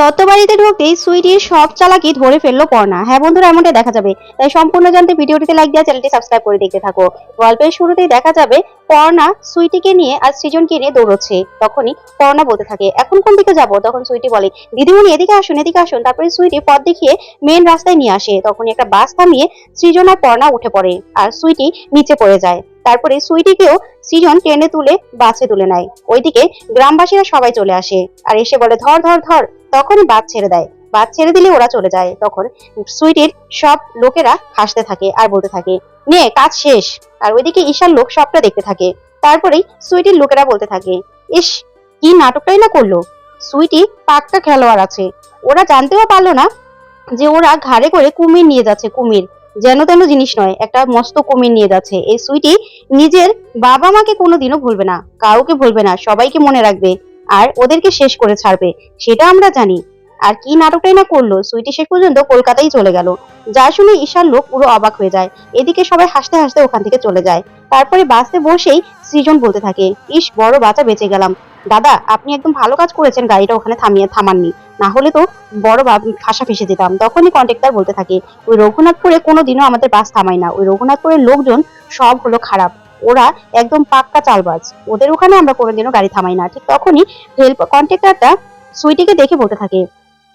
দত্ত বাড়িতে ঢুকতেই সুইটির সব চালাকি ধরে ফেলল পর্ণা। হ্যাঁ বন্ধুরা এমনটা দেখা যাবে। তাই সম্পূর্ণ জানতে ভিডিওটিতে লাইক দেওয়া চ্যানেলটি সাবস্ক্রাইব করে দেখতে থাকো। গল্পের শুরুতেই দেখা যাবে পর্ণা সুইটিকে নিয়ে আর সৃজনকে নিয়ে দৌড়চ্ছে। তখনই পর্ণা বলতে থাকে, এখন কোন দিকে যাব? তখন সুইটি বলে, দিদিমণি, এদিকে আসুন এদিকে আসুন। তারপরে সুইটি পথ দেখিয়ে মেন রাস্তায় নিয়ে আসে। তখনই একটা বাস থামিয়ে সৃজন আর পর্ণা উঠে পড়ে আর সুইটি নিচে পড়ে যায়। তারপরে সুইটিকেও সৃজন টেনে তুলে বাসে তুলে নেয়। ওইদিকে গ্রামবাসীরা সবাই চলে আসে আর এসে বলে, ধর ধর ধর। তখনই বাস ছেড়ে দেয়। বাস ছেড়ে দিলে ওরা চলে যায়। তখন সুইটির সব লোকেরা হাসতে থাকে আর বলতে থাকে, নে, কাজ শেষ। আর ওইদিকে ঈশার লোক সবটা দেখতে থাকে। তারপরেই সুইটির লোকেরা বলতে থাকে, ইস, কি নাটকটাই না করল? সুইটি পাক্কা খেলোয়াড় আছে। ওরা জানতেও পারল না যে ওরা ঘাড়ে করে কুমির নিয়ে যাচ্ছে, কুমির। যেন তেন জিনিস নয়, একটা মস্ত কুমির নিয়ে যাচ্ছে। এই সুইটি নিজের বাবা মাকে কোনোদিনও ভুলবে না, কাউকে ভুলবে না, সবাইকে মনে রাখবে আর ওদেরকে শেষ করে ছাড়বে, সেটা আমরা জানি। আর কি নাটকটাই না করল, সুইটি শেষ পর্যন্ত কলকাতায় চলে গেল। যা শুনে ঈশার লোক পুরো অবাক হয়ে যায়। এদিকে সবাই হাসতে হাসতে ওখান থেকে চলে যায়। তারপরে বাসে বসেই সৃজন বলতে থাকে, ইস, বড় বাচ্চা বেঁচে গেলাম। দাদা, আপনি একদম ভালো কাজ করেছেন গাড়িটা ওখানে থামিয়ে, থামাননি। না হলে তো বড় ফাঁসা ফেসে যেতাম। তখনই কন্ট্রাক্টর বলতে থাকে, ওই রঘুনাথপুরে কোনোদিনও আমাদের বাস থামায় না। ওই রঘুনাথপুরের লোকজন সব হলো খারাপ। ওরা একদম পাক্কা চালবাজ। ওদের ওখানে আমরা কোনোদিনও গাড়ি থামাই না। ঠিক তখনই হেল্প কন্ট্রাক্টরটা সুইটিকে দেখে বলতে থাকে,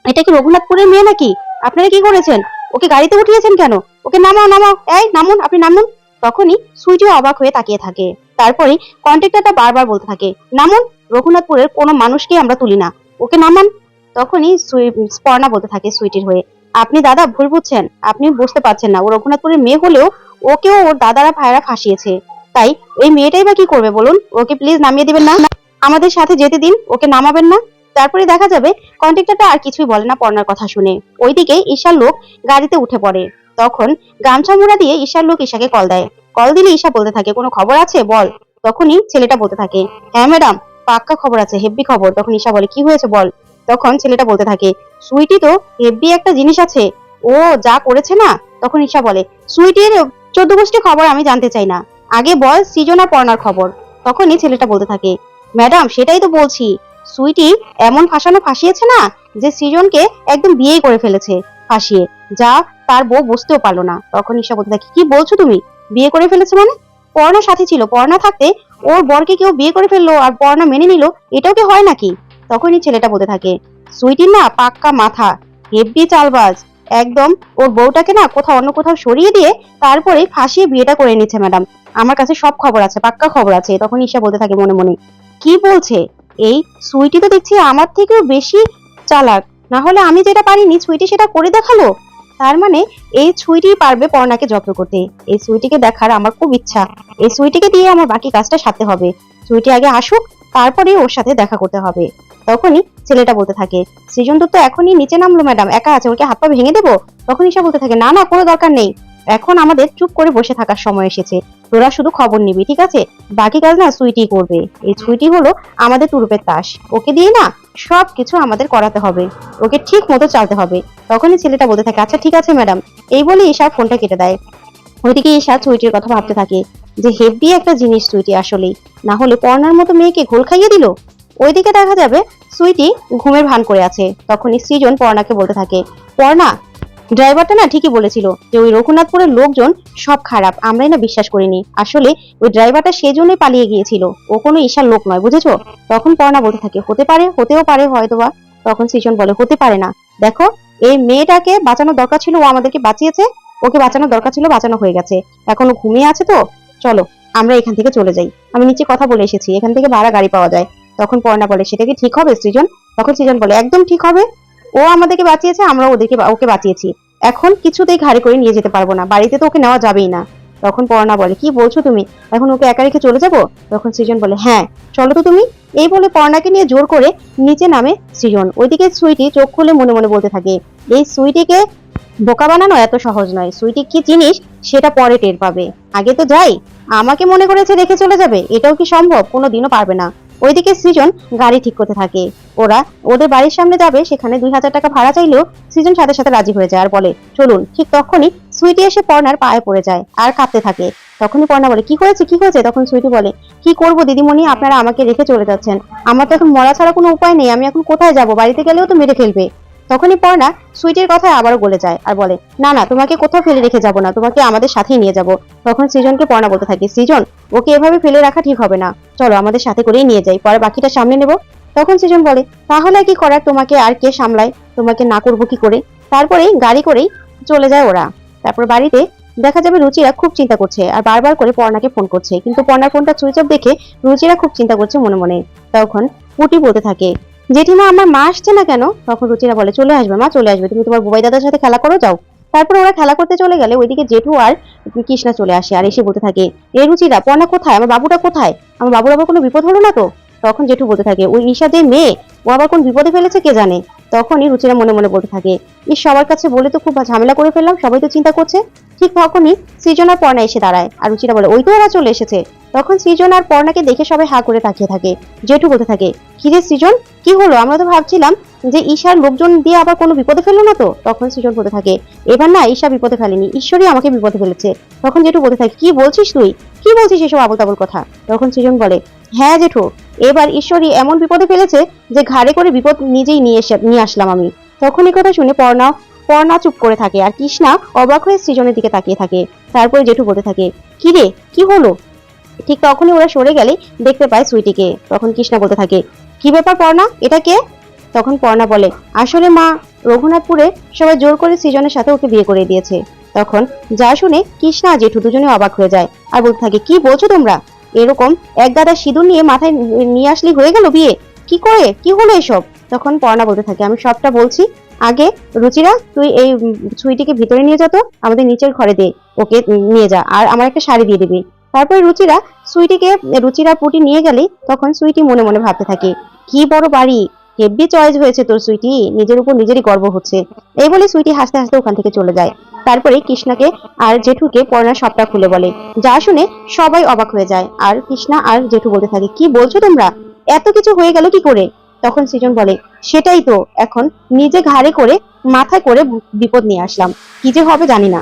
এটা কি রঘুনাথপুরের মেয়ে নাকি? আপনারা কি করেছেন? ওকে গাড়িতে উঠিয়েছেন কেন? ওকে নামাও নামাও। এই, নামুন, আপনি নামুন। তখনই সুইটিও অবাক হয়ে তাকিয়ে থাকে। তারপরে কন্ট্রাক্টরটা বারবার বলতে থাকে, নামুন রঘুনাথপুরের কোনো মানুষকে আমরা তুলি না। ওকে নামান তখনই স্পর্ণা বলতে থাকে সুইটির হয়ে, আপনি দাদা ভুল বুঝছেন, আপনি বুঝতে পারছেন না, ও রঘুনাথপুরের মেয়ে হলেও ওকেও ওর দাদারা ভাইরা ফাঁসিয়েছে। তাই ওই মেয়েটাই বা কি করবে বলুন? ওকে প্লিজ নামিয়ে দিবেন না? আমাদের সাথে যেতে দিন, ওকে নামাবেন না? তারপরে দেখা যাবে কন্ট্রাক্টরটা আর কিছুই বলে না পর্ণার কথা শুনে। ওইদিকে ঈশার লোক গাড়িতে উঠে পড়ে। তখন গামছা মুড়া দিয়ে ঈশার লোক ঈশাকে কল দেয়। কল দিলে ঈশা বলতে থাকে, কোনো খবর আছে? বল। তখনই ছেলেটা বলতে থাকে হ্যাঁ ম্যাডাম পাক্কা খবর আছে, হেব্বি খবর। তখন ঈশা বলে, কি হয়েছে বল? তখন ছেলেটা বলতে থাকে, সুইটি তো হেব্বি একটা জিনিস আছে, ও যা করেছে না? তখন ঈশা বলে, সুইটির চোদ্দ গোষ্ঠী খবর আমি জানতে চাই না। আগে বল সৃজনা পর্ণার খবর। তখনই ছেলেটা বলতে থাকে, ম্যাডাম, সেটাই তো বলছি। সুইটি এমন ফাঁসানো ফাঁসিয়েছে না যে সৃজনকে একদম বিয়েই করে ফেলেছে, ফাঁসিয়ে, যা তার বউ বুঝতেও পারল না। তখন ঈশা বলতে থাকে, কি বলছো তুমি? বিয়ে করে ফেলেছে মানে? পর্ণা সাথে ছিল, পর্ণা থাকতে ওর বরকে কেউ বিয়ে করে ফেলল আর পর্ণা মেনে নিল, এটাও কি হয় নাকি? তখনই ছেলেটা বলতে থাকে, সুইটির না পাক্কা মাথা, হেব্বি চালবাজ। একদম, ওর বউটাকে না কোথাও অন্য কোথাও সরিয়ে দিয়ে তারপরে ফাঁসিয়ে বিয়েটা করে নিচ্ছে ম্যাডাম। আমার কাছে সব খবর আছে, পাক্কা খবর আছে তখন ঈশা বলতে থাকে মনে মনে। কি বলছে? এই সুইটি তো দেখছি আমার থেকেও বেশি চালাক। না হলে আমি যেটা পারিনি, সুইটি সেটা করে দেখাল? তার মানে এই ছুইটি পারবে পর্ণাকে জব্দ করতে। এই সুইটিকে দেখার আমার খুব ইচ্ছা। এই সুইটিকে দিয়ে আমার বাকি কাজটা সারতে হবে। সুইটি আগে আসুক, তারপরে ওর সাথে দেখা করতে হবে। তখনই ছেলেটা বলতে থাকে, সৃজন দত্ত এখনই নিচে নামলো, ম্যাডাম। একা আছে, ওকে হাত পা ভেঙে দেবো? তখন ঈশা বলতে থাকে, না না, কোনো দরকার নেই। এখন আমাদের চুপ করে বসে থাকার সময় এসেছে। তোরা শুধু খবর নিবি, ঠিক আছে? বাকি কাজ না সুইটি করবে। এই সুইটি হলো আমাদের তুরুপের তাস। ওকে দিয়ে না সব কিছু আমাদের করাতে হবে। ওকে ঠিক মতো চালতে হবে। তখনই ছেলেটা বলতে থাকে আচ্ছা ঠিক আছে, ম্যাডাম। এই বলে ঈশা ফোনটা কেটে দেয়। ওইদিকে ঈশা সুইটির কথা ভাবতে থাকে যে, হেভি একটা জিনিস সুইটি আসলেই। না হলে পর্ণার মতো মেয়েকে ঘোল খাইয়ে দিল? ওইদিকে দেখা যাবে সুইটি ঘুমের ভান করে আছে। তখনই সৃজন পর্ণাকে বলতে থাকে, পর্ণা ড্রাইভারটা না ঠিকই বলেছিল যে ওই রঘুনাথপুরের লোকজন সব খারাপ, আমরাই না বিশ্বাস করিনি। আসলে ওই ড্রাইভারটা সেজন্যই পালিয়ে গিয়েছিল। ও কোনো ঈশার লোক নয়, বুঝেছ? তখন পর্ণা বলতে থাকে, হতে পারে, হতেও পারে হয়তোবা। তখন সৃজন বলে, হতে পারে না। দেখো, এই মেয়েটাকে বাঁচানোর দরকার ছিল, ও আমাদেরকে বাঁচিয়েছে, ওকে বাঁচানোর দরকার ছিল, বাঁচানো হয়ে গেছে। এখনও ঘুমিয়ে আছে তো? চলো, আমরা এখান থেকে চলে যাই। আমি নিচে কথা বলে এসেছি, এখান থেকে ভাড়া গাড়ি পাওয়া যায়। তখন পর্ণা বলে, সেটা কি ঠিক হবে সৃজন? তখন সৃজন বলে, একদম ঠিক হবে। ও আমাদেরকে বাঁচিয়েছে, আমরা ওদেরকে ওকে বাঁচিয়েছি। এখন কিছুতেই ঘাড়ে করে নিয়ে যেতে পারব না। বাড়িতে তো ওকে নেওয়া যাবেই না। তখন পর্ণা বলে, কি বলছো তুমি? এখন ওকে একা রেখে চলে যাব? তখন সৃজন বলে হ্যাঁ চলো তো তুমি। এই বলে পর্ণাকে নিয়ে জোর করে নিচে নামে সৃজন। ওইদিকে সুইটি চোখ খুলে মনে মনে বলতে থাকে, এই সুইটিকে বোকা বানানো এত সহজ নয়। সুইটি কি জিনিস সেটা পরে টের পাবে। আগে তো যাই, আমাকে মনে করেছে রেখে চলে যাবে। এটাও কি সম্ভব? কোনো দিনও পারবে না। ওইদিকে সৃজন গাড়ি ঠিক করতে থাকে। ওরা ওদের বাড়ির সামনে যাবে, সেখানে দুই হাজার টাকা ভাড়া চাইলেও সৃজন সাথে সাথে রাজি হয়ে যায় আর বলে, চলুন, ঠিক তখনই সুইটি এসে পর্ণার পায়ে পড়ে যায় আর কাঁপতে থাকে। তখনই পর্ণা বলে, কি হয়েছে কি হয়েছে? তখন সুইটি বলে, কি করব দিদিমণি, আপনারা আমাকে রেখে চলে যাচ্ছেন। আমার তো এখন মরা ছাড়া কোনো উপায় নেই, আমি এখন কোথায় যাব? বাড়িতে গেলেও তো মেরে ফেলবে। তখনই পর্ণা সুইটির কথায় আবারও গলে যায় আর বলে, না না, তোমাকে কোথাও ফেলে রেখে যাব না, তোমাকে আমাদের সাথেই নিয়ে যাব। তখন সৃজনকে পর্ণা বলতে থাকে, সৃজন, ওকে এভাবে ফেলে রাখা ঠিক হবে না। চলো, আমাদের সাথে করেই নিয়ে যাই, পরে বাকিটা সামনে নেব। তখন সৃজন বলে, তাহলে কি করার? তোমাকে আর কে সামলায়? তোমাকে না করব কি করে? তারপরেই গাড়ি করেই চলে যায় ওরা। তারপর বাড়িতে দেখা যাবে রুচিরা খুব চিন্তা করছে আর বারবার করে পর্ণাকে ফোন করছে। কিন্তু পর্ণার ফোনটা সুইচ অফ দেখে রুচিরা খুব চিন্তা করছে মনে মনে। তখন পুটি বলতে থাকে জেঠিমা আমার মা আসছে না কেন? তখন রুচিরা বলে, চলে আসবে মা, চলে আসবে। তুমি তোমার বুবাই দাদার সাথে খেলা করো, যাও। তারপর ওরা খেলা করতে চলে গেলে ওইদিকে জেঠু আর কৃষ্ণা চলে আসে আর এসে বলতে থাকে, এ রুচিরা পনা কোথায়? আমার বাবুটা কোথায়? আমার বাবুর আবার কোনো বিপদ হলো না তো? তখন জেঠু বলতে থাকে, ওই ঈশা যে মেয়ে? ও আবার কোন বিপদে ফেলেছে কে জানে? তখনই রুচিরা মনে মনে বলতে থাকে এই সবার কাছে বলে তো খুব ঝামেলা করে ফেললাম, সবাই তো চিন্তা করছে। ঠিক তখনই সৃজন আর পর্ণা এসে দাঁড়ায় আর রুচিরা বলে, ওই তো ওরা চলে এসেছে। তখন সৃজন আর পর্ণাকে দেখে সবাই হা করে তাকিয়ে থাকে। জেঠু বলতে থাকে, কি রে সৃজন? কি হলো? আমরা তো ভাবছিলাম যে ঈশার লোকজন দিয়ে আবার কোনো বিপদে ফেলল না তো? তখন সৃজন বলতে থাকে, এবার না, ঈশা বিপদে ফেলেনি, ঈশ্বরই আমাকে বিপদে ফেলেছে। তখন জেঠু বলতে থাকে, কি বলছিস তুই? কি বলছিস এসব আবল তাবল কথা? তখন সৃজন বলে হ্যাঁ জেঠু এবার ঈশ্বরই এমন বিপদে ফেলেছে যে ঘাড়ে করে বিপদ নিজেই নিয়ে এসে নিয়ে আসলাম আমি। তখন কথা শুনে পর্ণা পর্ণা চুপ করে থাকে আর কৃষ্ণা অবাক হয়ে সৃজনের দিকে তাকিয়ে থাকে। তারপরে জেঠু বলতে থাকে কি রে কি হলো? ঠিক তখনই ওরা সরে গেলে দেখতে পায় সুইটিকে। তখন কৃষ্ণা বলতে থাকে, কি ব্যাপার পর্ণা? এটা কে? তখন পর্ণা বলে, আসলে মা রঘুনাথপুরে সবাই জোর করে সৃজনের সাথে ওকে বিয়ে করে দিয়েছে। তখন যা শুনে কৃষ্ণা জেঠু দুজনে অবাক হয়ে যায়। আর বলতে থাকে, কি বলছো তোমরা? এরকম এক গাদা সিঁদুর নিয়ে মাথায় নিয়ে আসলি হয়ে গেল বিয়ে? কি করে? কি হলো এসব? তখন পর্ণা বলতে থাকে, আমি সবটা বলছি। আগে, রুচিরা, তুই এই ছুঁইটিকে ভিতরে নিয়ে যা তো, আমাদের নিচের ঘরে দে, ওকে নিয়ে যা, আর আমার একটা শাড়ি দিয়ে দিবি। তারপরে রুচিরা সুইটিকে রুচিরা পুটি নিয়ে গেলে তখন সুইটি মনে মনে ভাবতে থাকে, কি বড় বাড়ি? হেভি চয়েস হয়েছে তোর সুইটি। নিজের উপর নিজেরই গর্ব হচ্ছে। এই বলে সুইটি হাসতে হাসতে ওখান থেকে চলে যায়। তারপরে কৃষ্ণাকে আর জেঠুকে পড়না সবটা খুলে বলে। যা শুনে সবাই অবাক হয়ে যায়। আর কৃষ্ণা আর জেঠু বলতে থাকে, কি বলছো তোমরা? এত কিছু হয়ে গেল কি করে? তখন সৃজন বলে, সেটাই তো, এখন নিজে ঘাড়ে করে, মাথায় করে বিপদ নিয়ে আসলাম। কি যে হবে জানি না।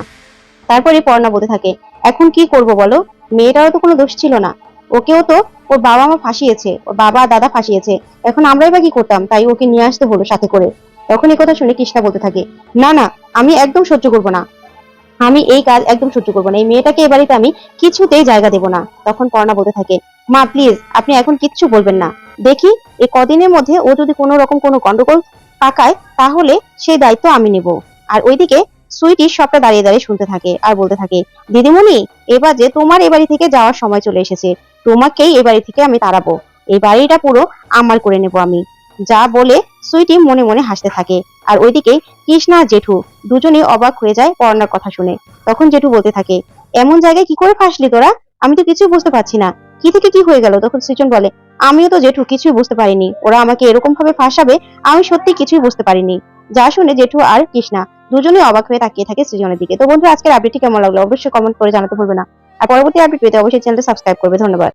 তারপরে পর্ণা বলতে থাকে, এখন কি করব বলো? মেয়েটারও তো কোনো দোষ ছিল না। ওকেও তো ওর বাবা মা ফাঁসিয়েছে, ওর বাবা দাদা ফাঁসিয়েছে। এখন আমরাই বা কি করতাম? তাই ওকে নিয়ে আসতে হলো সাথে করে। তখন এই কথা শুনে কৃষ্ণা বলতে থাকে, না না, আমি একদম সহ্য করব না। আমি এই কাজ একদম সহ্য করব না। এই মেয়েটাকে এ বাড়িতে আমি কিছুতেই জায়গা দেবো না। তখন পর্ণা বলতে থাকে, মা প্লিজ আপনি এখন কিচ্ছু বলবেন না। দেখি এই কদিনের মধ্যে ও যদি কোনো রকম কোনো গন্ডগোল পাকায়, তাহলে সেই দায়িত্ব আমি নেব। আর ওইদিকে সুইটি সবটা দাঁড়িয়ে দাঁড়িয়ে শুনতে থাকে আর বলতে থাকে, দিদিমণি এবার যে তোমার এ বাড়ি থেকে যাওয়ার সময় চলে এসেছে। তোমাকেই এ বাড়ি থেকে আমি তাড়াবো। এই বাড়িটা পুরো আমার করে নেব আমি। যা বলে সুইটি মনে মনে হাসতে থাকে। আর ওইদিকে কৃষ্ণা আর জেঠু দুজনেই অবাক হয়ে যায় পড়ানোর কথা শুনে। তখন জেঠু বলতে থাকে, এমন জায়গায় কি করে ফাঁসলি তোরা? আমি তো কিছুই বুঝতে পারছি না। কি থেকে কি হয়ে গেল? তখন সৃজন বলে, আমিও তো জেঠু কিছুই বুঝতে পারিনি। ওরা আমাকে এরকম ভাবে ফাঁসাবে, আমি সত্যি কিছুই বুঝতে পারিনি। যা শুনে জেঠু আর কৃষ্ণা দুজনেই অবাক হয়ে তাকিয়ে থাকে সৃজনের দিকে। তো বন্ধুরা, আজকের আপডেটটি কেমন লাগল? অবশ্যই কমেন্ট করে জানাতে ভুলবে না। আর পরবর্তী আপডেট পেতে অবশ্যই চ্যানেলটা সাবস্ক্রাইব করবে। ধন্যবাদ।